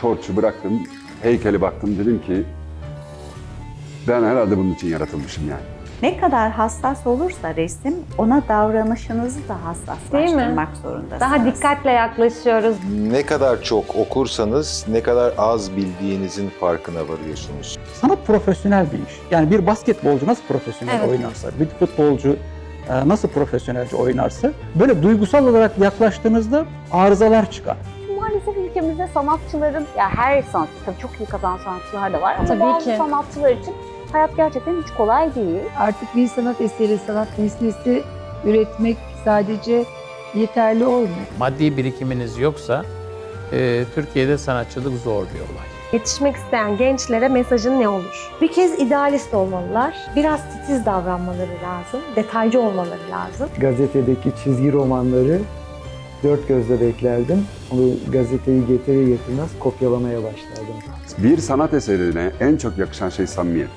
portçu bıraktım, heykeli baktım dedim ki ben herhalde bunun için yaratılmışım yani. Ne kadar hassas olursa resim, ona davranışınızı da hassaslaştırmak zorundasınız. Daha dikkatle yaklaşıyoruz. Ne kadar çok okursanız ne kadar az bildiğinizin farkına varıyorsunuz. Sanat profesyonel bir iş. Yani bir basketbolcu nasıl profesyonel Evet. oynarsa, bir futbolcu e, nasıl profesyonelce oynarsa böyle duygusal olarak yaklaştığınızda arızalar çıkar. Maalesef ülkemizde sanatçıların, ya her sanatçı, tabii çok iyi kazanan sanatçılar da var ama Tabii bazı ki. sanatçılar için hayat gerçekten hiç kolay değil. Artık bir sanat eseri, sanat nesnesi üretmek sadece yeterli olmuyor. Maddi birikiminiz yoksa e, Türkiye'de sanatçılık zor bir olay. Yetişmek isteyen gençlere mesajın ne olur? Bir kez idealist olmalılar, biraz titiz davranmaları lazım, detaycı olmaları lazım. gazetedeki çizgi romanları dört gözle beklerdim. Onu gazeteyi getirir getirmez kopyalamaya başlardım. Bir sanat eserine en çok yakışan şey samimiyet.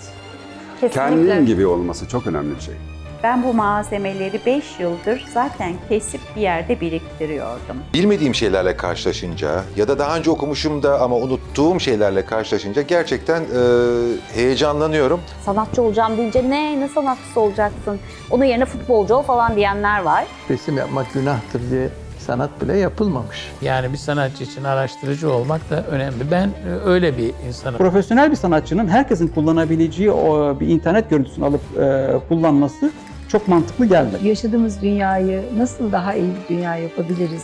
Kesinlikle. Kendin gibi olması çok önemli bir şey. Ben bu malzemeleri 5 yıldır zaten kesip bir yerde biriktiriyordum. Bilmediğim şeylerle karşılaşınca ya da daha önce okumuşum da ama unuttuğum şeylerle karşılaşınca gerçekten e, heyecanlanıyorum. Sanatçı olacağım deyince ne, ne sanatçısı olacaksın? Onun yerine futbolcu ol falan diyenler var. resim yapmak günahtır diye sanat bile yapılmamış. Yani bir sanatçı için araştırıcı olmak da önemli. Ben e, öyle bir insanım. Profesyonel bir sanatçının herkesin kullanabileceği o bir internet görüntüsünü alıp e, kullanması çok mantıklı gelmedi. Yaşadığımız dünyayı nasıl daha iyi bir dünya yapabiliriz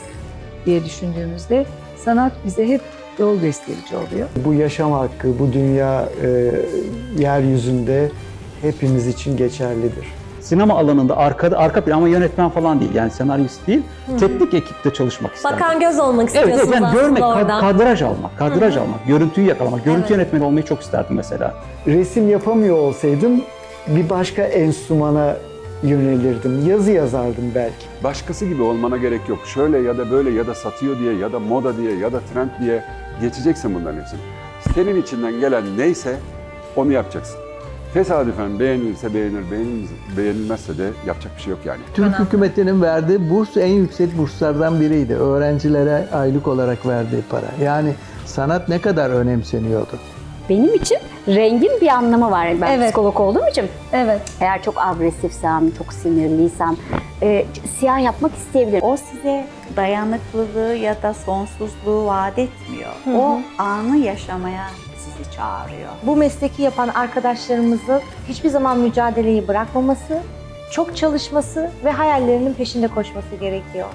diye düşündüğümüzde sanat bize hep yol gösterici oluyor. Bu yaşam hakkı, bu dünya e, yeryüzünde hepimiz için geçerlidir. Sinema alanında arkada arka plan ama yönetmen falan değil yani senarist değil. Teknik ekipte çalışmak isterdim. Bakan göz olmak Evet, istiyorsunuz evet yani aslında görmek, oradan. kadraj almak, kadraj almak, görüntüyü yakalamak, görüntü Evet. yönetmeni olmayı çok isterdim mesela. Resim yapamıyor olsaydım bir başka enstrümana yönelirdim. Yazı yazardım belki. Başkası gibi olmana gerek yok. Şöyle ya da böyle ya da satıyor diye ya da moda diye ya da trend diye geçeceksin bunların hepsini. Senin içinden gelen neyse onu yapacaksın. Tesadüfen beğenilirse beğenir, beğenilmez- beğenilmezse de yapacak bir şey yok yani. Türk hükümetinin verdiği burs en yüksek burslardan biriydi. Öğrencilere aylık olarak verdiği para. Yani sanat ne kadar önemseniyordu. Benim için rengin bir anlamı var. Ben Evet. psikolog olduğum için Evet. eğer çok agresifsem, çok sinirliysem e, siyah yapmak isteyebilirim. O size dayanıklılığı ya da sonsuzluğu vaat etmiyor. O anı yaşamaya sizi çağırıyor. Bu mesleki yapan arkadaşlarımızın hiçbir zaman mücadeleyi bırakmaması, çok çalışması ve hayallerinin peşinde koşması gerekiyor.